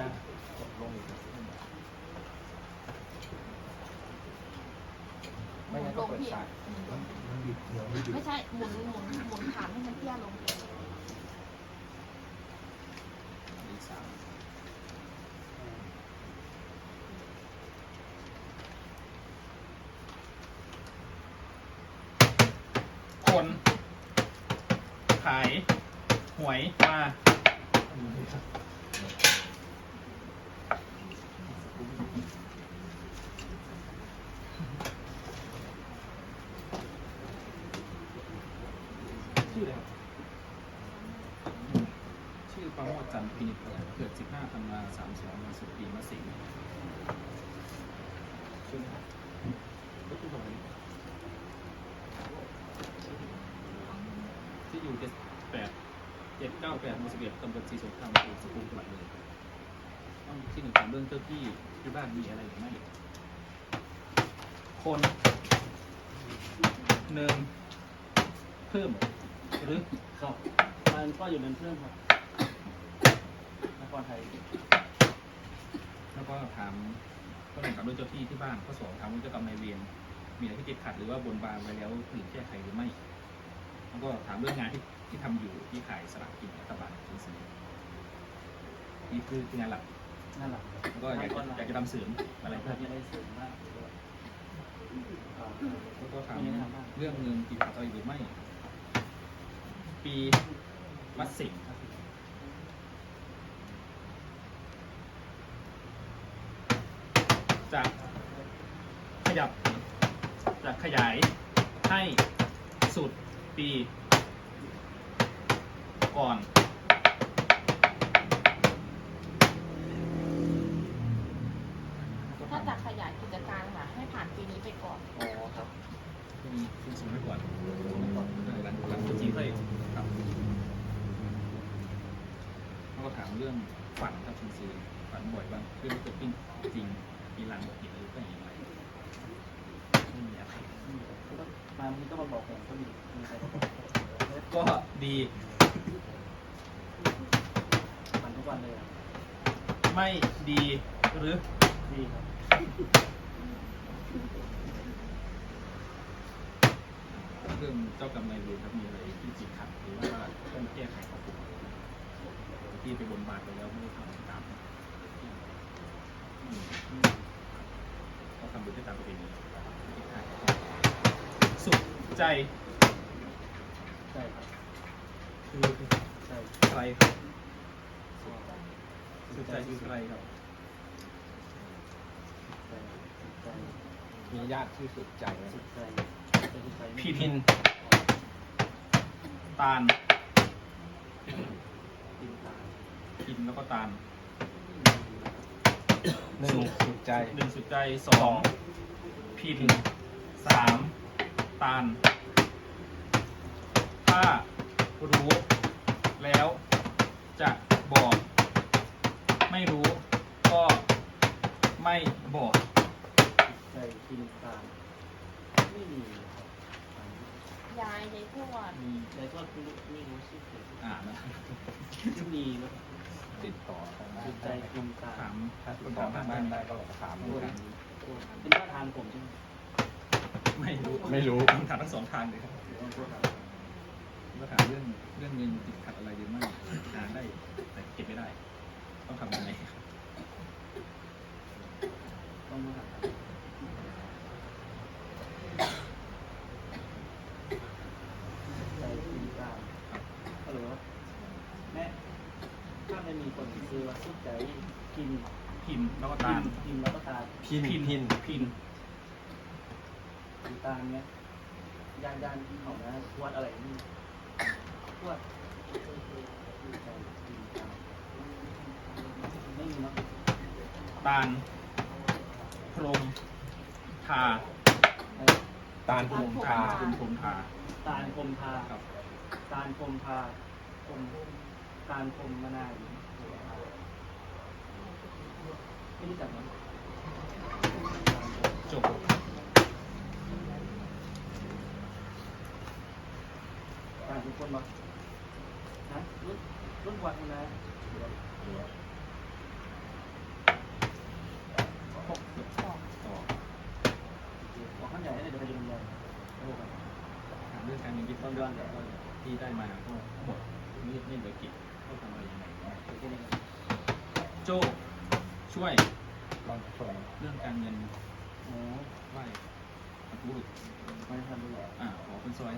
จะกดลงอีกครับไม่งั้นก็เปิดสายมันบิดเดี๋ยวไม่บิดไม่ใช่หมุนหมุนหมุนฐานให้มันเตี้ยลง ดีสามคน ขาย หวยมา ชื่ออะไรครับ ชื่อปราโมทจันทร์พินิจเกิด 15ธันวา32วันศุกร์ปีมะเสงชื่ออะไรครับรถตู้ของที่ อยู่78 798หมู่11ตำบลศรีสงครามอำเภอสุขุมจังหวัดเลยต้องที่หนึ่งถามเรื่องเจ้าที่ที่บ้านมีอะไรหรือไม่คนหนึ่งเพิ่มหรือครับมันก็อยู่ในเพื่อนครับนครไทยแล้วก็ถามก็หนึ่งถามเรื่องเจ้าที่ที่บ้านข้อสองถามเรื่องเจ้ากรรมนายเวรมีอะไรที่ติดขัดหรือว่าบนบานไว้แล้วหรือแก้ไขหรือไม่ แล้วก็ถามเรื่องงานที่ ที่ทำอยู่ที่ขายสลากกินรัฐบาลจริงๆนี่คือคืองานหลักนั่นแหละแล้วก็อยากจะอยากจะทำเสริมอะไรคเพิ่รับมยังได้เสริมมากด้วยอ่าแล้วก็ถามเรื่องเงินติดขัดอะไรหรือไม่ ปีมัดสิงจะขยับจะขยายให้สุดปี ก่อน ถ้าจะขยายกิจการค่ะ ให้ผ่านปีนี้ไปก่อน อ๋อครับซึ่งซึ่งสมัยก่อนก่อนหลังหลังตัวจริงค่อยครับแล้วก็ถามเรื่องฝันครับคุณซีฝันบ่อยบ้างเรื่องที่เกิดขึ้นจริงมีลางบอกเหตุหรือก็อย่างไรไม่มีอะไรอืมก็มาวันนี้ก็มาบอกผมก็มีมีใครมาบอกก็ดี มันทุกวันเลยอะ ไม่ดีหรือดีครับเรื่องเจ้ากรรมนายเวรครับมีอะไรที่ติดขัดหรือว่าต้องแก้ไขปรับปรุงที่ไปบนบานไปแล้วไม่ได้ทำตามอืมอืมต้องทำบุญด้ตามประเพณีสุขใจใช่ครับคือใช่ใครครับ สุขใจคือใครครับใช่ใช่มีญาติชื่อสุดใจไหมสุดใจเป็นสุดใจไม่พิน ตาลพินตาพินแล้วก็ตาลหนึ่งสุดใจหนึ่งสุดใจสองพินสามตาลถ้ารู้แล้วจะบอก ไม่รู้ก็ไม่บอกใจพินตาไม่มีครับยายยายทวดมีแต่ก็ไม่รู้ไม่รู้ชื่อเสียงอ่านนะไม่มีนะครับติดต่อทางบ้านสุดใจได้พินตาถามถ้าติดต่อทางบ้านได้ก็ถามดูกันเป็นท่าทางผมใช่ไหมไม่รู้ไม่รู้ต้องถามทั้งสองทางเลยครับหรือว่าพวกเราก็ถามเรื่องเรื่องเงินติดขัดอะไรหรือไม่หาได้แต่เก็บไม่ได้ ต้องทำยังไงต้องมาใจพินตาฮัลโหลแม่ถ้าไม่มีคนซื้อว่าสุดใจกินพินแล้วก็ตาตาลกินแล้วก็ตาพินพินพินพินพินตาเนี้ยยานยานของนะทวดอะไรนี่ทวดใจพินตาไม่มีเนาะ ตาลพรหมทาตาลพรหมทาพรหมพรหมทาตาลคมทาครับ ตาลคมทาคมตาลคมมะนาวไม่รู้จักมั้ยจบตาลทุกคนมั้นะรุ่นรุ่นวัดนะ กองขั้นใหญ่ให้ได้เดินไปด้วยกันเรื่องการเงินกิจต้นยอดที่ได้มาทั้งหมดนี่นี่เหลือกี่โจช่วยเรื่องการเงินโอ้ไหวพระไม่พูดหรออ่าขอคุณซอย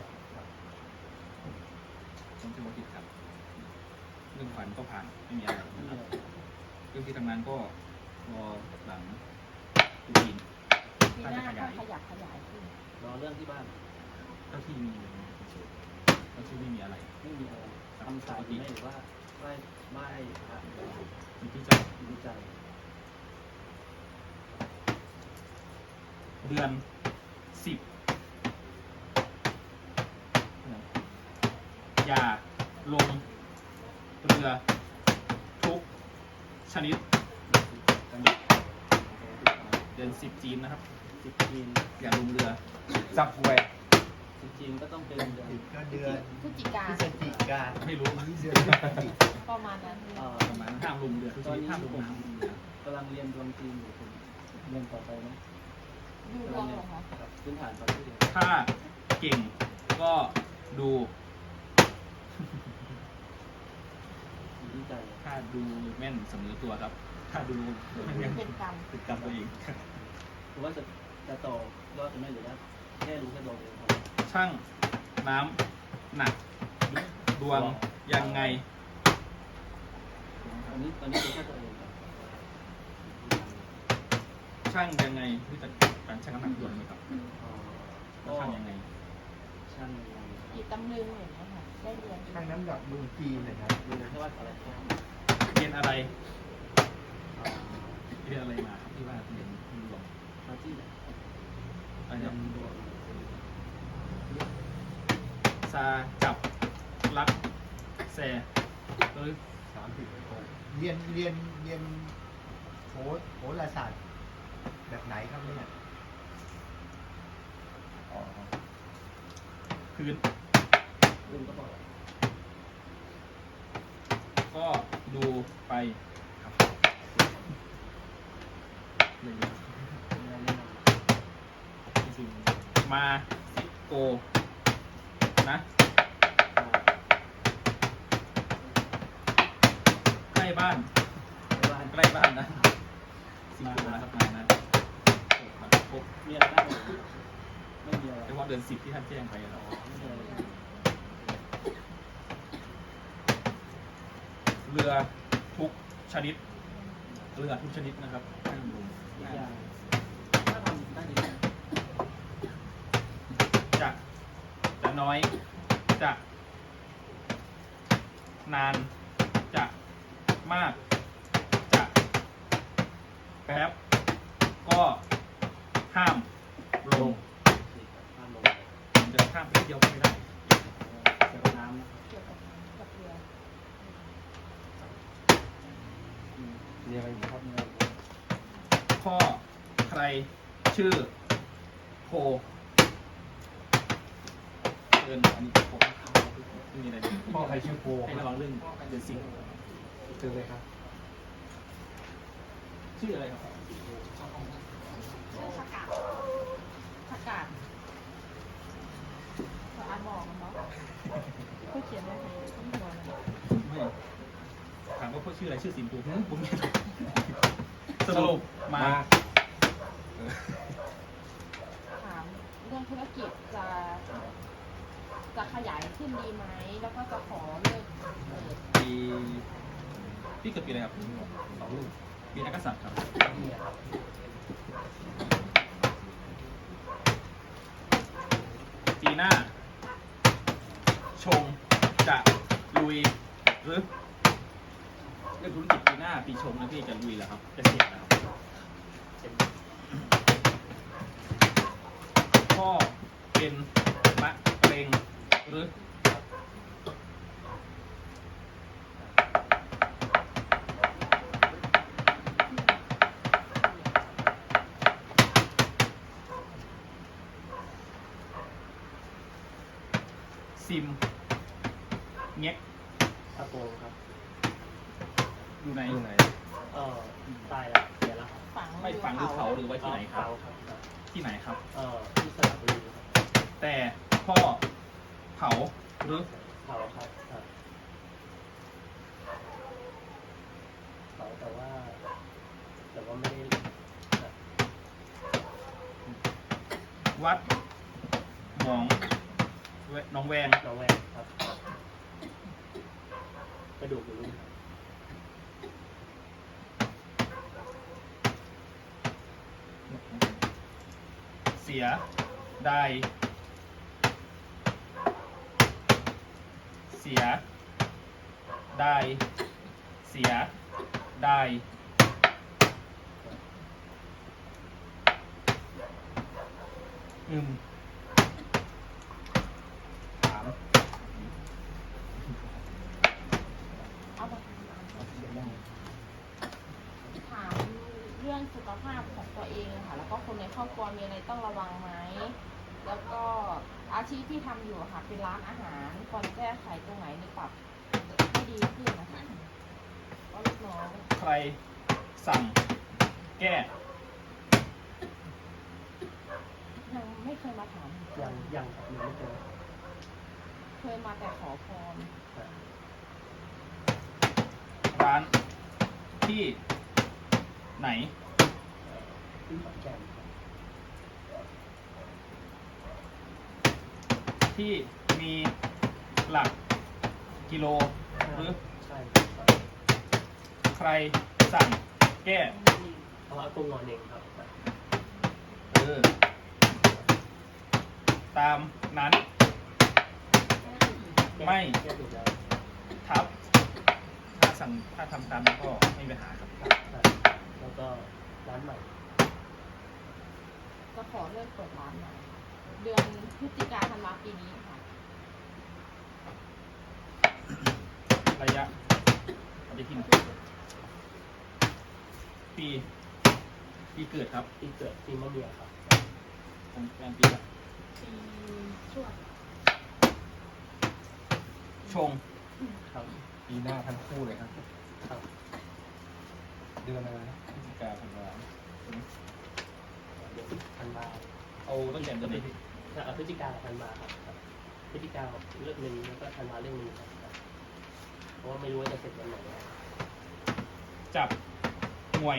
ผมชื่อว่าผิดครับ เรื่องฝันก็ผ่านไม่มีอะไรนะครับเรื่องที่ทำงานก็รอหลัง ตุจีนปีหน้าก็ขยับขยายขึ้นรอเรื่องที่บ้านเจ้าที่มีเจ้าที่ไม่มีอะไรไม่มีอะไรทำสายดีไหมหรือว่าไหว้ไหว้พระมีที่เจ้าดีใจเดือนสิบอย่าลงเรือทุกชนิด เดือนสิบจีนนะครับสิบจีนอย่าลงเรือจับหวยสิบจีนก็ต้องเป็นเดือนก็เดือนพฤศจิกาพฤศจิกาไม่รู้เดือนพฤศจิกาประมาณนั้นเอ่อประมาณห้ามลงเรือทุกชนิดห้ามลงน้กำลังเรียนดวงจีนอยู่ผมเรียนต่อไปไหมดูดวงเหรอคะครับพื้นฐานตอนที่เรียนำถ้าเก่งก็ดูดีใจถ้าดูแม่นเสมอตัวครับถ้า ดูไม่แม่นเป็นกรรมติดกรรมตัวเองหรือว่าจะจะต่อยอดจะไม่หรือว่าแค่รู้แค่ดวงเองครับช่างน้ำหนักดวงยังไง ตอนนี้ตอนนี้เป็นแค่ตัวเองครับช่างยังไงรู้จักการช่างน้ำหนักดวงไหมครับอ๋อแล้ก็วช่างยังไง ช่างยังไงอีกตำลึงอย่างเงี้ยค่ะได้เรียนข้างน้ำดับเมืองจีนนะครับ ดูแค่ว่าอะไรแค่เรียนอะไรเรียนอะไรมาครับที่ว่าเรียนดวงมาที่ไหนอะไรนะดวงซาจับรักแซหรือสามสิบเรียนเรียนเรียนโหโหราศาสตร์แบบไหนครับเนี่ยอ๋อพื้นคุณก็บอก็ดูไป ครับเลยนะงานแน่นอนจริงๆมาซิโก นะใกล้บ้านบ้านใกล้บ้านนะซิโกนะครับมานะมาครบมีอะไรบ้างไม่มีอะไรเฉพาะเดือนสิบที่ท่านแจ้งไปแล้วไม่มีอะไรเรือทุกชนิด เรือทุกชนิดนะครับห้ามลง อีกอย่างถ้าทำได้ดีนะจะจะน้อย จะ นาน จะมาก จะแป๊บก็ห้ามลงห้ามลงผมจะข้ามไปเที่ยวก็ไม่ได้ เกี่ยวกับน้ำนะ เกี่ยวกับกับเรือ อืม มีอะไรอีกครับ มีอะไรบ้าง พ่อใคร ชื่อโพเอินอันนี้โพไม่มีอะไรเลยพ่อใครชื่อโปให้ระวังเรื่องเดือนสิงห์เจอเลยครับ ชื่ออะไรครับชื่อสกัดสกัดก็อ่านบอกกันเนาะเขาเขียนว่าไงต้องหัวนะไม่ถามว่าพ่อชื่ออะไรชื่อสิงห์ปูผมไม่รู้สรุปมามา ถามเรื่องธุรกิจจะจะขยายขึ้นดีไหม แล้วก็จะขอเลิกเปิดปีพี่เกิดปีอะไรครับสองลูกปีนักกษัตริย์ครับมีอะไรปีหน้า ชงจะลุยหรือเรื่องธุรกิจปีหน้าปีชงนะพี่จะลุยแล้วครับจะเสร็จแล้วครับ ก็เป็นมะเร็งหรือซิมเง็ก ตะโกครับ อยู่ใน อยู่ไหน เออตายแล้วเสียแล้วครับ ฝัง ไม่ฝังหรือเผาหรือไว้ที่ไหนครับ เผาครับ ที่ไหนครับ เออที่สระบุรีครับ แต่พ่อเผ ผาหรือ เผาครับครับเผาแต่ว่า แต่ว่าไม่ได้ครับ วัดหนองแวหนองแวงน้องแวงครับ กระดูกอยู่นี่ครับเสียได้ เสีย ได้ เสีย ได้ อืมถามเอามาถามเรื่องสุขภาพของตัวเองค่ะ แล้วก็คนในครอบครัวมีอะไรต้องระวังไหม แล้วก็อาชีพที่ทำอยู่ค่ะ เป็นร้านอาหารควรแก้ไขตรงไหนในปรับให้ดีขึ้นนะคะก็ลูกน้อง ใครสั่งแก้ ยังไม่เคยมาถามยังยังครับยังไม่เจอเคยมาแต่ขอพรครับร้านที่ไหนเอ่อที่ขอนแก่นครับที่มีหลักกิโลหรือใช่ครับใครสั่งแก้เอาเอาตรงนอนเองครับ เออ ตามนั้น ไม่แก้ถูกแล้วทับ ถ้าสั่งถ้าทำตามนั้นก็ไม่มีปัญหาครับครับครับแล้วก็ร้านใหม่ จะขอเริ่มเปิดร้านใหม่เดือนพฤศจิกาธันวาปีนี้ค่ะ ระยะปฏิทินปีปีเกิดครับที่เกิดที่มะเมียครับตรงกลางปีละ ปีช่วงชงครับปีหน้าทั้งคู่เลยครับ ครับ เดือนอะไรนะพฤศจิกาธันวาเดี๋ยวธันวาเอาตั้งแต่เดือนไหนพี่เอาพฤศจิกากับธันวาครับครับพฤศจิกาเรื่องหนึ่งแล้วก็ธันวาเรื่องหนึ่งครับครับเพราะว่าไม่รู้ว่าจะเสร็จวันไหนนะจับหน่วย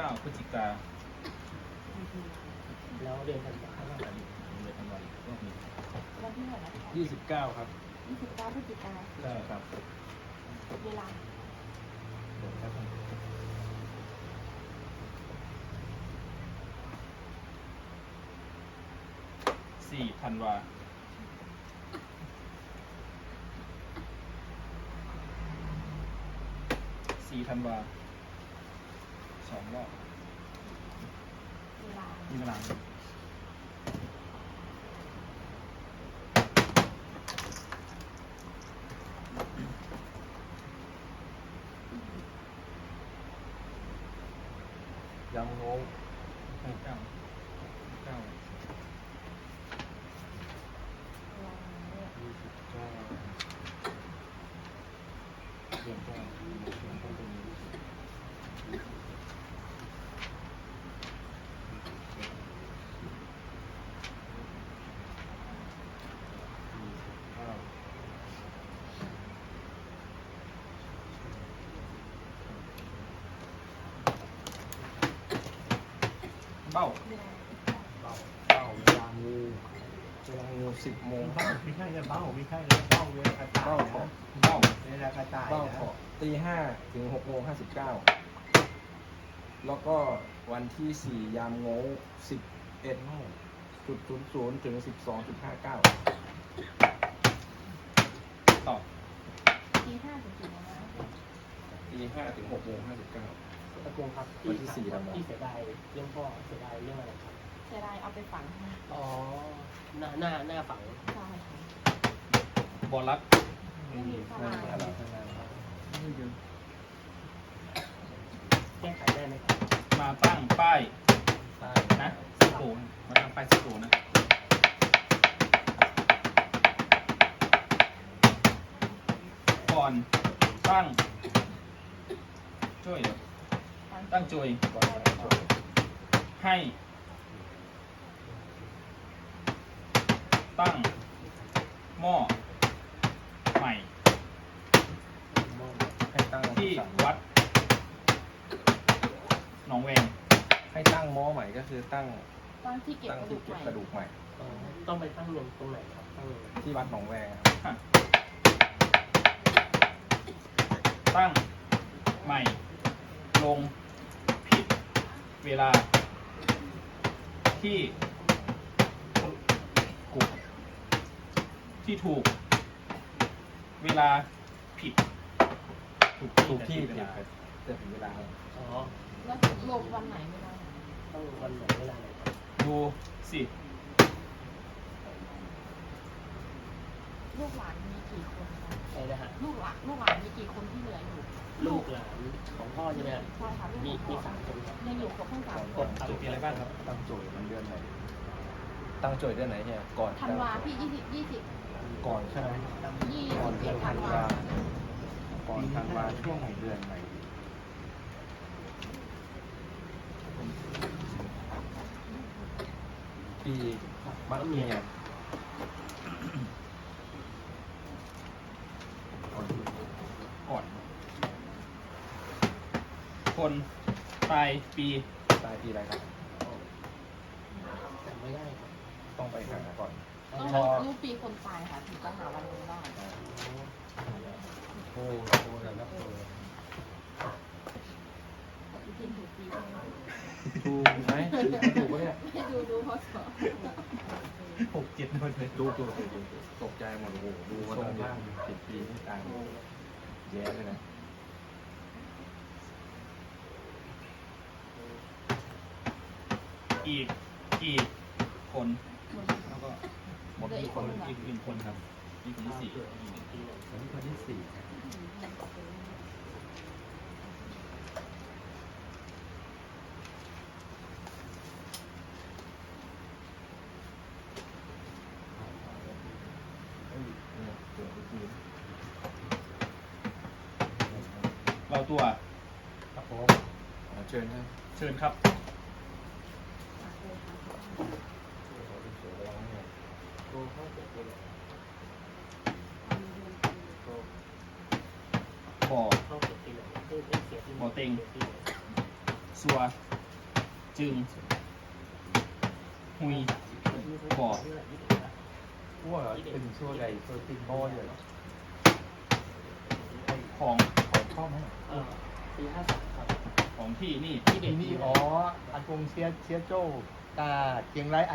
เก้าพฤศจิกาแล้วเดือนธันวาเดือนธันวาอีกรอบหนึ่งวันที่เท่าไหร่นะคะยี่สิบเก้าครับยี่สิบเก้าพฤศจิกาใช่ครับเวลาเดี๋ยวครับสี่ธันวาสี่ธันวา สองรอบเวลามีเวลาไหม ยังงง เก้าเก้าเก้า เวลาเนี่ย ยี่สิบเก้าเดือนเก้าเดือนต้นเดือนนี้ยี่สิบยี่สิบเก้า เบ้าเวลาเป้าเป้าเวลางูเวลางูสิบโมงเบ้าไม่ใช่จะเบ้าไม่ใช่แล้วเบ้าเวลากระต่าเป้ายขอนะเบ้าเวลากระต่ายเป้านะขอตีห้าถึงหกโมงห้าสิบเก้าแล้วก็วันที่สี่ยามโง่สิบเอ็ดจุดศูนย์ศูนย์ถึงสิบสองจุดห้าเก้าตตอบตีห้าถึงสี่โมงนะตีห้าถึงหกโมงห้าสิบเก้า ตะโกงครับวันที่สี่ธันวา ที่เสียดายเรื่องพ่อเสียดายเรื่องอะไรครับเสียดายเอาไปฝังค่ะอ๋อหน้าหน้าหน้าฝังใช่ค่ะ บอลรักไม่มีพนั่ลันงอะไรแก้ไขได้ไหมครับมาตั้งป้ายใช่นะสโตนมาตั้งป้ายสโตนนะก่อนตั้งช่วยเหรอ ตั้งจุยก่อนหน้านั้นช่วยให้ ตั้งหม้อใหม่ ให้ตั้งที่สั่งวัดหนองแวงให้ตั้งหม้อใหม่ก็คือตั้งตั้งที่เก็บตั้งกระดูที่กเก็ใหบม่กระดูกใหม่อ๋อต้องไปตั้งลงตรงไหนครับตั้งที่วัดหนองแวงครับฮะตั้งใหม่ ลงผิด เวลา ที่ถูกที่ถูก เวลาผิด ถูกถูกที่เวผิดลาแต่ถึงเวลาอ๋อแล้วลงวันไหนไม่ได้ต้องวันไหนเวลาไหนครับดูสิลูกหลานมีกี่คนคะใช่นะฮะลูกหลานลูกหลานมีกี่คนที่เหลืออยู่ ลูกหลานของพ่อใช่ไหมฮะใช่ค่ะลูกมีของมีพ่อสามคนครับยังอยู่ครบทั้งสามก่อนคนจุดมีอะไรบ้างครับ ตั้งโจทย์มันเดือนไหนตั้งโจทย์เดือนไหนเนี่ยก่อนธันวาพี่ยี่สิบยี่สิบก่อนใช่ไหมยี่ก่อนสิบเดืเอ็อนดธัธันนวาวาก่อนธันวาช่วงเดือนไหนปีมะเมียก่อน ก่อน คนตายปีตายปีอะไรครับจำไม่ได้ครับต้องไปหาก่อนต้องพอรู้ปีคนตายค่ะถึงจะหาวันนี้ได้โอ้โหแล้วนะโอ้พี่พินถูกปีใช่ไหมถูกไหมถูกปะเนี่ยให้ดูดูพอสอหกเจ็ดหมดเลยดูดูดูดูตกใจหมดโอ้โหดูว่าตรงบ้างสิบปีนี่ต่างแย่เลยนะ กกี่คนแล้วก็หมดอีกคนอีกหนึ่งคนครับอีกคนที่สี่อันนี้คนที่สี่เอ้ยเนี่ยเกิดเมื่อกี้เราตัวครับผมอ่าเชิญครับ เชิญครับ บ่อ เข้าเกิดปีไหนเอ้ยเอ้ยเสียปีไหน บ่อเต็ง สียปีไหน สัว จึง หุยบ่อว่าเป็นชั่วงใดตัวติงโม่เลยของของขอมั้งเออปีห้าสามครับของที่นี่ที่เด็ทีกนี้อ๋ออากงเชียเชียโจ้ตาเจียงไรไอ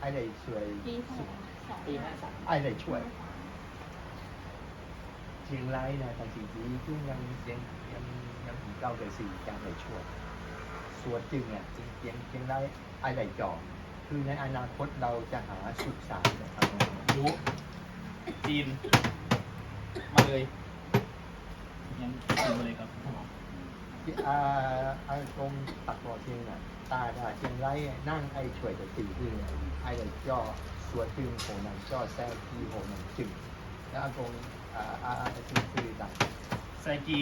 ไอไหนสวยปีสองปีห้าสามไอไหนช่วยเชียงไรนะแต่สิ่งที่จุ้งยังยังยังยังถึงเก้าเดือนสี่ยังไหนช่วย ส่วนจึงอะเจียงเจียงเจียงไรไอไหนจอมคือในอนาคตเราจะหาสุสานนะครับรู้จีน มาเลยยังจีนมาเลยครับที่อาอากงตัดบ่อเชียงอะตาตาเชียงไรนั่งไอช่วยแต่ตีคือไอไหนจ่อส่วนจึงโหนังจ่อแท้ที่โหนังจึงแล้วอากงอ่าอาอาคือคือต่างไซกี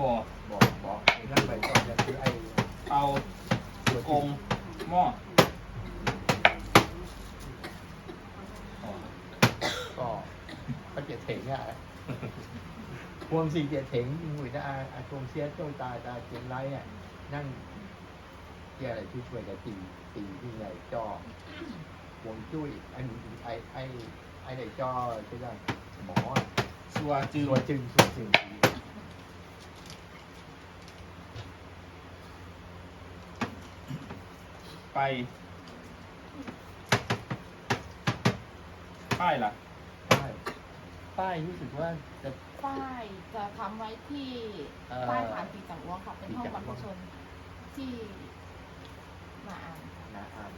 บ่อบอกบอกนั่นไปก็จะคือไอ้ เตาตัวกงหม้ออ๋อก็ก็เจ็ดเถงอะพวงสี่เจ็ดเถงหนุ่ยนะอาอากงเชียโจ้ตาตาเชียงไรอะนั่งเกี่ยอะไรที่ช่วยกันตีตีที่ไหนจ่อพวงจุ้ยไอ้ไอ้ไอ้ไอ้ไหนจ่อคือว่าหมอสัวจึงตัวจึงตัวจึง ไป ป้ายล่ะใช่ป้ายรู้สึกว่าจะ ป้ายจะทำไว้ที่เอ่อใต้ฐานปีจังหวงค่ะเป็นห้องปีบรจัรกพรชนที่มาอ่านนาอาม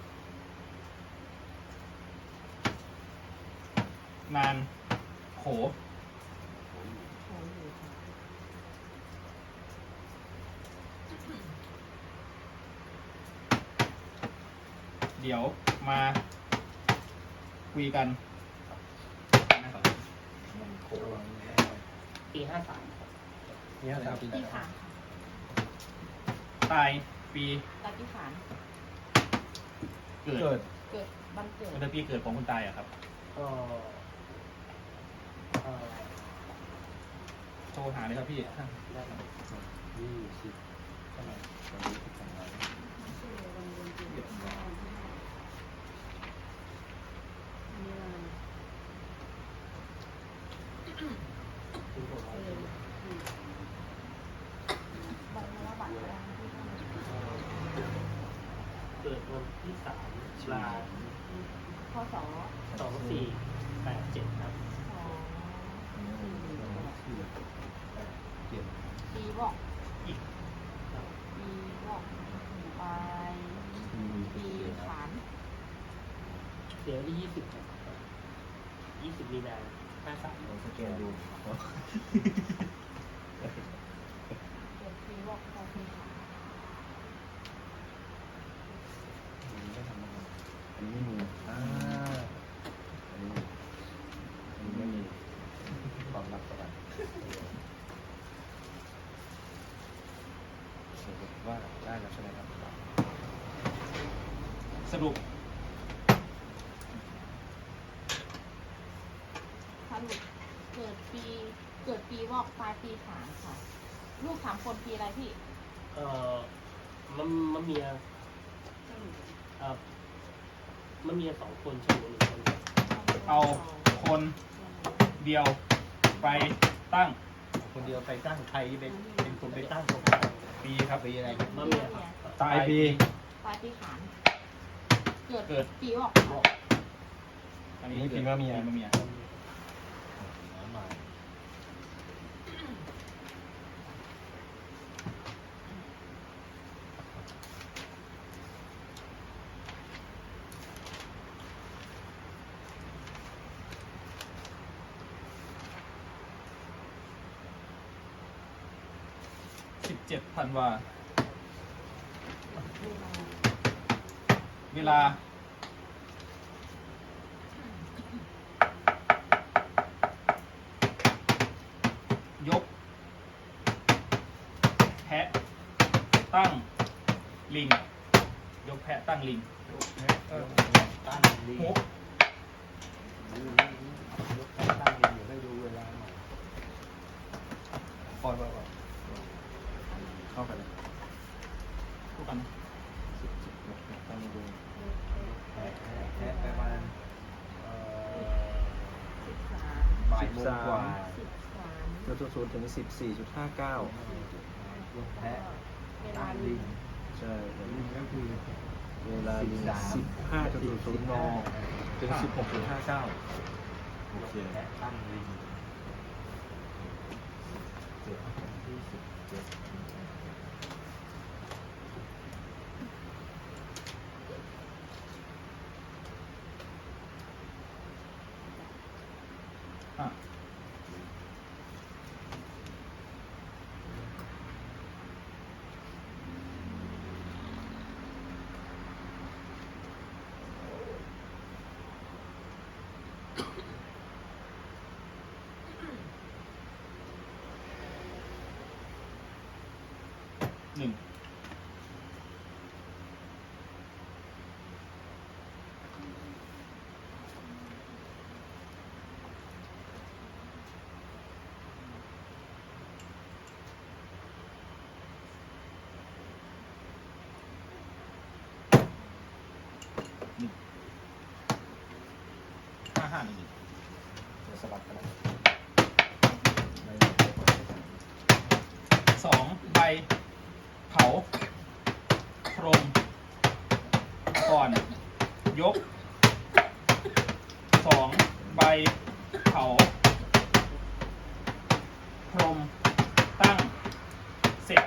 งาน โข โหอยู่ค่ะ เดี๋ยวมาคุยกันนะครับมันโคระวังปีห้าสามครับเนี่ยครับที่ฐานค่ะตายปีตาที่ฐานเกิดเกิดเกิดบันเกิดวันเดือนปีเกิดของคนตายอะครับก็เอ่อโทรหาเลยครับพี่ได้ครับยี่สิบเท่าไหร่ตอนนี้สิบสองร้อย ปีหกร้อย บันระบัตรอะไรที่ทำ เกิดวันที่สาม ลาพศสองสี่แปดเจ็ดครับ ปีบอกอีกปีบอกไปสี่ปีขานเสียวันที่ยี่สิบครับยี่สิบมีนาห้าสาม สแกนดู เกิดปีบอกพอปีขานนี้ไม่ทำอะไร อันนี้ไม่มีอ่าอันนี้อันนี้ไม่มี ความลับประกัน สรุปว่าได้แล้วใช่ไหมครับ สรุป สรุปเกิดปี เกิดปีบอกปลายปีขานค่ะ ลูกสาม คนปีอะไรพี่เอ่อมันมันเมียเอ่อมันเมียสองคนใช่ไหมหนึ่งคนครับเอาคนเดียวไปตั้งคนเดียวไปตั้งใครเป็นเป็นคนไปตั้งคนตั้งปีครับปีอะไรครับมันเมียครับตายปีปลายปีขานเกิดเกิดปีบอกอันนี่นี้ปีมะเมียปีมะเมียหามา สิบเจ็ดธั นวาเวลา ยก แพะ ตั้ง ลิง ยกแพะตั้งลิงตั้งลีหกยกตั้งลีเดี๋ยวให้ดูเวลาหน่อยคอยว่าว่าเข้ากันเลย ทุกอัน สิบสิบยกตั้งดู แพ้แพ้ประมาณเอ่อ สิบสาม บ่ายโมงกว่า สิบสาม แล้ว ศูนย์ถึงสิบสี่จุดห้าเก้ายกแพ้เวลาตั้งลิงใช่ลิงก็คือเวลาลิงสิบห้าจุดศูนย์นอถึงสิบหกจุดห้าเก้าโอเคแพ้ตั้งลิงเกิดที่สิบเจ็ดอะ หนึ่ง ห้าห้าหนึ่งหนึ่ง จะสลับกัน สองใบเผาพรมก่อน ยกสองใบเผาพรมตั้งเสร็จ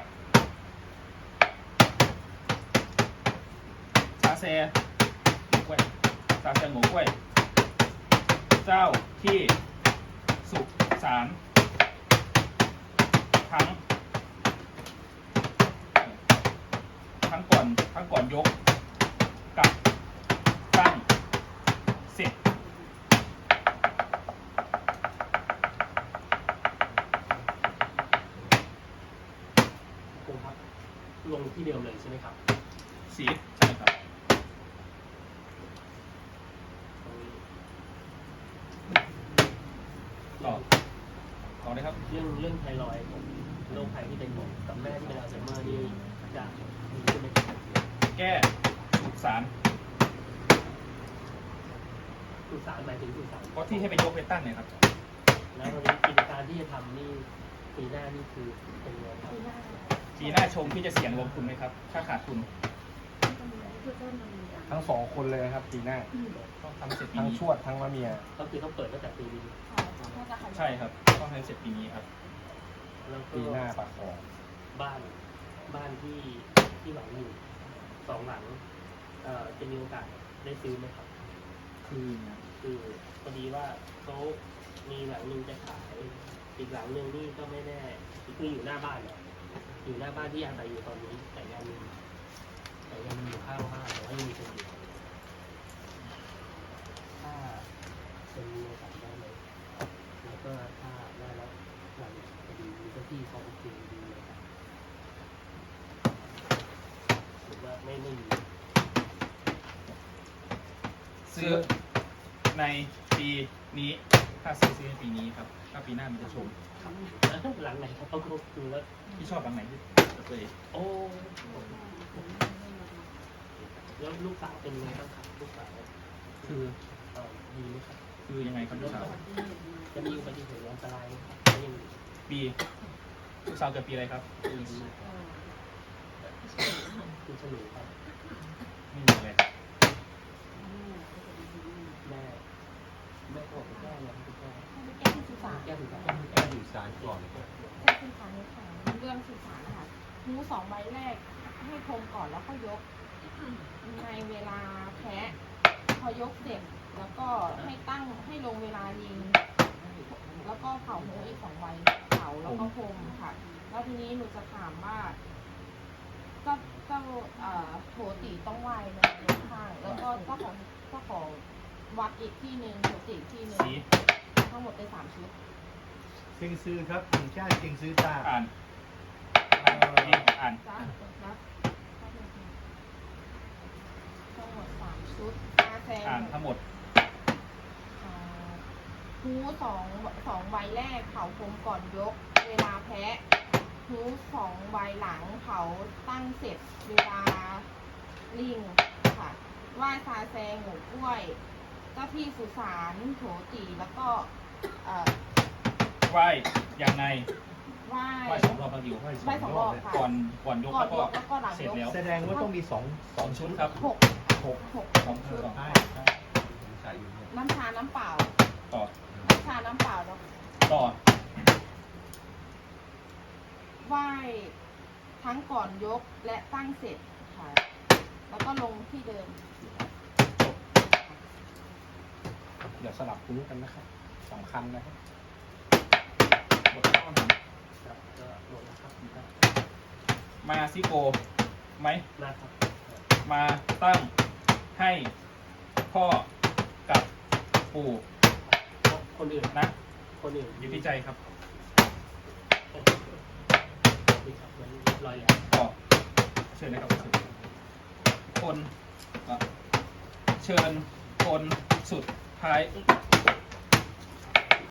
ซาเซหมูกล้วยซาเซหมูกล้วย เจ้าที่สุสานทั้ง ทั้งก่อน ทั้งก่อนยก กับตั้งเสร็จ ครูครับ ลงที่เดิมเลยใช่ไหมครับ สีใช่ครับ ตรงนี้ ต่อต่อเลยครับ เรื่องเรื่องไทรอยด์ผมโรคภัยที่เป็นผมกับแม่ที่เป็นอัลไซเมอร์นี่จะมีใช่ไหมครับแก้สุสานสุสานหมายถึงสุสานเพราะที่ให้ไปยกไปตั้งเนี่ยครับ แล้วตอนนี้กิจการที่จะทำนี่ปีหน้านี่คือเป็นไงครับปีหน้าปีหน้าชมที่จะเสี่ยงลงทุนไหมครับ ถ้าขาดทุนทั้งสองคนเลยนะครับปีหน้า ต้องทำเสร็จปีทั้งนี้ชวดทั้งมะเมีย ก็คือต้องเปิดตั้งแต่ปีนี้น่าจะขยายใช่ครับ ต้องทำเสร็จปีนี้ครับ แล้วก็ปีหน้าปากคลองบ้านบ้านที่ที่หลังอยู่สองหลังเอ่อจะมีโอกาสได้ซื้อไหมครับ คือคือพอดีว่าเขามีหลังหนึ่งจะขายอีกหลังหนึ่งนี่ก็ไม่แน่คืออยู่หน้าบ้านเนี่ยอยู่หน้าบ้านที่อาศัยอยู่ตอนนี้ แต่ยังมีแต่ยังมีอยู่ข้างบ้านแต่ว่ายังมีคนอยู่ถ้าเป็นมีโอกาสได้เลยแล้วก็ถ้าได้แล้วหลังพอดีมีเจ้าที่เขาโอเคดีเลยครับหรือว่าไม่ไม่มี ซื้อในปีนี้ถ้าซื้อซื้อในปีนี้ครับถ้าปีหน้ามันจะชมหลังไหนครับต้องดูแล้วที่ชอบหลังไหนที่ตัวเองโอ้แล้วลูกสาวเป็นไงบ้างครับลูกสาวคือเอ่อดีไหมครับคือยังไงครับลูกสาวจะมีอุบัติเหตุอันตรายไหมครับยังปีลูกสาวเกิดปีอะไรครับดีมากคุณฉลุครับ ไม่มีเลย แม่แม่ก็บอกแก้เลยครับคุณแก้ ให้ไปแก้ ที่สุสานแก้ถึงแก้แก้อยู่สารก่อนแก้ที่สุสานในขังเรื่องสุสานนะคะหูสองใบแรกให้พรมก่อนแล้วก็ยก ในเวลาแพ้พอยกเสร็จแล้วก็ให้ตั้งให้ลงเวลายิง แล้วก็เผาหูอีกสองใบเผาแล้วก็พรมค่ะ แล้วทีนี้หนูจะถามว่าเจ้าเจ้าเอ่อโถตีต้องไหว้ในข้างแล้วก็เจ้าของเจ้าของวัดอีกที่หนึ่งโถตีอีกที่หนึ่งสีทั้งหมดเป็นสามชุด เชียงซื้อครับถึงชาติเชียงซื้อตาอ่านนี่อ่านจ้านะทั้งหมดสามชุดอาแซงอ่านทั้งหมดอ่าฮูสองสองใบแรกเผาพรมก่อนยก เวลาแพ้ฮูสองใบหลังเผาตั้งเสร็จเวลาลิงค่ะไหว้ซาแซงหมูกล้วยเจ้าที่สุสานโถตีแล้วก็เอ่อ ไหว้ยังไงไหว้ไหว้สองรอบบางทีไหว้สองรอบค่ะ ก่อนก่อนยกก่อนแล้วก็ยกแล้วก็หลังเสร็จยกแล้วแสดงว่าต้องมีสองสองชุดครับหกหกหกสองชุดใช่ใช่สงสัยอยู่เนี่ยน้ำชา น้ำเปล่า ต่อน้ำชา น้ำเปล่าแล้วต่อไหว้ทั้งก่อนยกและตั้งเสร็จค่ะ แล้วก็ลงที่เดิมเดี๋ยวสลับคุ้กันนะครับสำคัญนะครับ บทข้อหนึ่งครับก็ลงนะครับครับมาซิโกไหมนะครับมาตั้งให้พ่อกับปู่คนอื่นนะ คนอื่นอยู่ที่ใจครับที่ครับมันลอยแหลมต่อเชิญนะครับคนเอ่อเชิญคนสุดท้าย